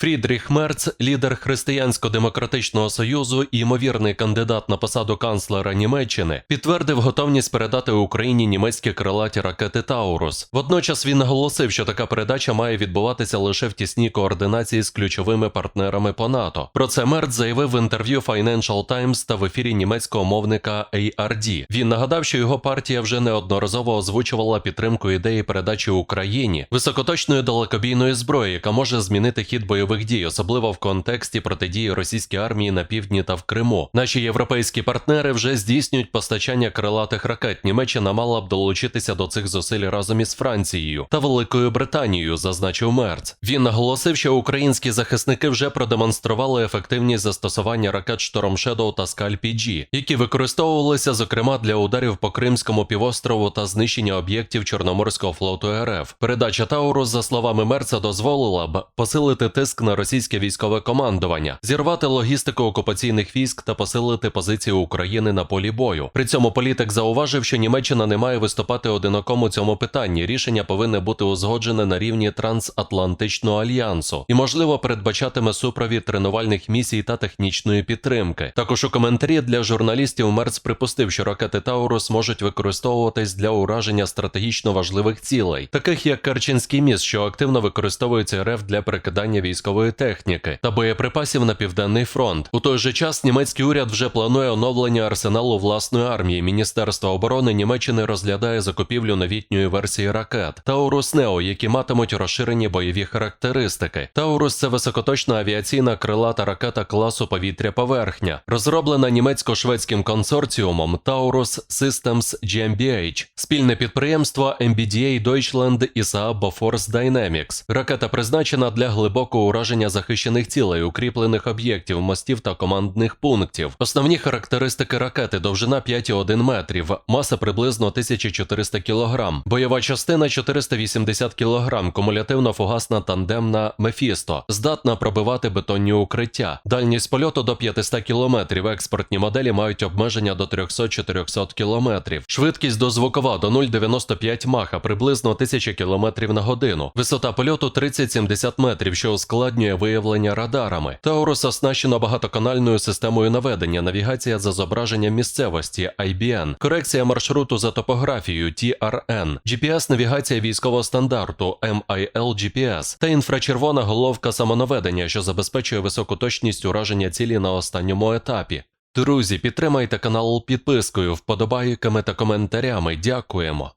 Фрідріх Мерц, лідер Християнсько-демократичного союзу і ймовірний кандидат на посаду канцлера Німеччини, підтвердив готовність передати Україні німецькі крилаті ракети Таурус. Водночас він наголосив, що така передача має відбуватися лише в тісній координації з ключовими партнерами по НАТО. Про це Мерц заявив в інтерв'ю Financial Times та в ефірі німецького мовника ARD. Він нагадав, що його партія вже неодноразово озвучувала підтримку ідеї передачі Україні високоточної далекобійної зброї, яка може змінити хід бойових дій, особливо в контексті протидії російській армії на півдні та в Криму. Наші європейські партнери вже здійснюють постачання крилатих ракет. Німеччина мала б долучитися до цих зусиль разом із Францією та Великою Британією, зазначив Мерц. Він наголосив, що українські захисники вже продемонстрували ефективність застосування ракет Storm Shadow та Scalp-G, які використовувалися зокрема для ударів по Кримському півострову та знищення об'єктів Чорноморського флоту РФ. Передача Таурус, за словами Мерца, дозволила б посилити тиск на російське військове командування, зірвати логістику окупаційних військ та посилити позиції України на полі бою. При цьому політик зауважив, що Німеччина не має виступати одиноком у цьому питанні. Рішення повинне бути узгоджене на рівні трансатлантичного альянсу і, можливо, передбачатиме супровід тренувальних місій та технічної підтримки. Також у коментарі для журналістів Мерц припустив, що ракети Таурус можуть використовуватись для ураження стратегічно важливих цілей, таких як Керченський міст, що активно використовується РФ для перекидання військової техніки та боєприпасів на південний фронт. У той же час німецький уряд вже планує оновлення арсеналу власної армії. Міністерство оборони Німеччини розглядає закупівлю новітньої версії ракет Таурус Нео, які матимуть розширені бойові характеристики. Таурус це високоточна авіаційна крилата ракета класу повітря-поверхня, розроблена німецько-шведським консорціумом Taurus Systems GmbH, спільне підприємство MBDA Deutschland і Saab Bofors Dynamics. Ракета призначена для глибокого ураження захищених цілей, укріплених об'єктів, мостів та командних пунктів. Основні характеристики ракети довжина 5,1 метрів, маса приблизно 1400 кг, бойова частина 480 кг, кумулятивно-фугасна тандемна Мефісто, здатна пробивати бетонні укриття. Дальність польоту до 500 км. Експортні моделі мають обмеження до 300-400 км. Швидкість дозвукова до 0,95 маха, приблизно 1000 км на годину. Висота польоту 30-70 метрів, що ускладнює виявлення радарами. Таурус оснащено багатоканальною системою наведення, навігація за зображенням місцевості IBN, корекція маршруту за топографією TRN, GPS-навігація військового стандарту MIL GPS та інфрачервона головка самонаведення, що забезпечує високу точність ураження цілі на останньому етапі. Друзі, підтримайте канал підпискою, вподобайками та коментарями. Дякуємо.